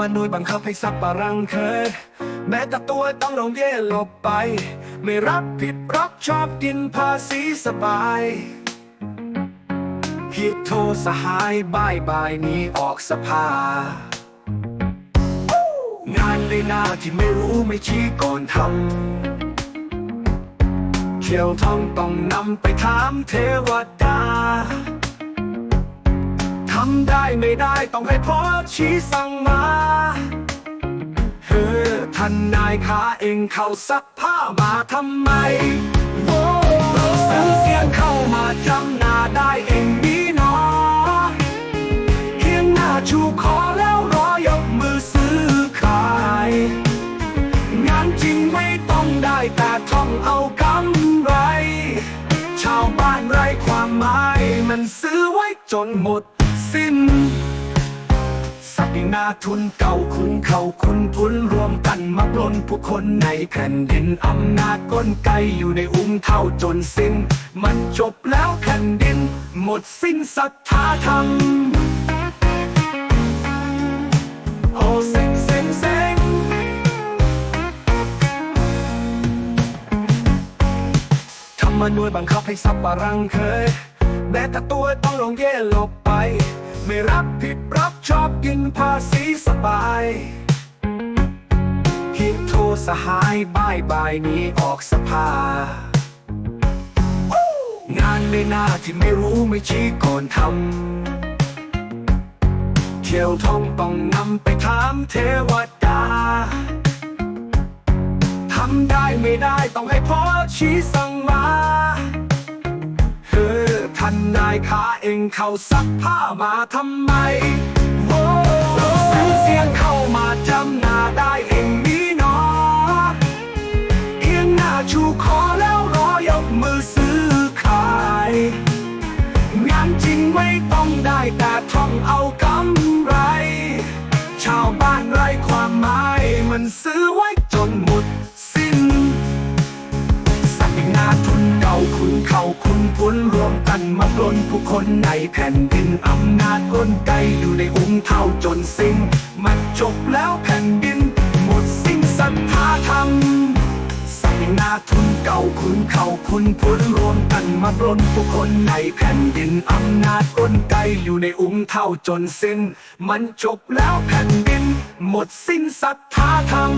มนุยบังคับให้สับปะรังเคยแม้แต่ตัวต้องลงเย่หลบไป ไม่รับผิดรับชอบกินภาษีสบายผิดโทษสหายบายบายหนี้ออกสภา งานในหน้าที่ไม่รู้ไม่ชี้ก่อนทำเขียวทองต้องนำไปถามเทวดาำได้ไม่ได้ต้องให้พ่อชี้สั่งมาเฮ้อท่านนายขาเองเข้าซักผ้ามาทำไมโว้ซื้อเสียงเข้ามาจำหน้าได้เองนี่เนาะเพียงหน้าชูคอแล้วรอยกมือซื้อขาย งานจริงไม่ต้องได้แต่ท่องเอากำไร ชาวบ้านไร้ความหมายมันซื้อไว้จนหมด สิ้น สักนาทุนเก่าคุณเขาคุณทุนรวมกันมาปล้นผู้คนในแผ่นดินอำนาจกลไกอยู่ในอุ้งเท่าจนสิ้น มันจบแล้วแผ่นดิน หมดสิ้นศรัทธาธรรมโอ้เซ็งเซ็งเซ็งทำมนวยบังคับให้สับปะรังเคย แม้แต่ตัวต้องลงเย่หลบไป ไม่รับผิดรับชอบกินภาษีสบายคิดโทษสหายบายบายหนี้ออกสภางานในหน้าที่ไม่รู้ไม่ชี้ก่อนทำ เที่ยวท่องต้องนำไปถามเทวดา ทำได้ไม่ได้ต้องให้พ่อชี้สั่งมา นนายขาเองเข้าซักผ้ามาทำไมโว้ซื้อเสียงเข้ามาจำหน้าได้เองนี่เนาะเอียงหน้าชูคอแล้วรอยกมือซื้อขาย งานจริงไม่ต้องได้แต่ท่องเอากำ คุณเขาคุณพุนรวมกันมาปล้นผู้คนในแผ่นดินอำนาจกลไกอยู่ในอุ้งเท่าจนสิ้นมันจบแล้วแผ่นดิน หมดสิ้นศรัทธาธรรมสักนาทุนเก่าคุณเขาคุณพุนรวมกันมาปล้นผู้คนในแผ่นดินอำนาจกลไกอยู่ในอุ้งเท่าจนสิ้น มันจบแล้วแผ่นดิน หมดสิ้นศรัทธาธรรม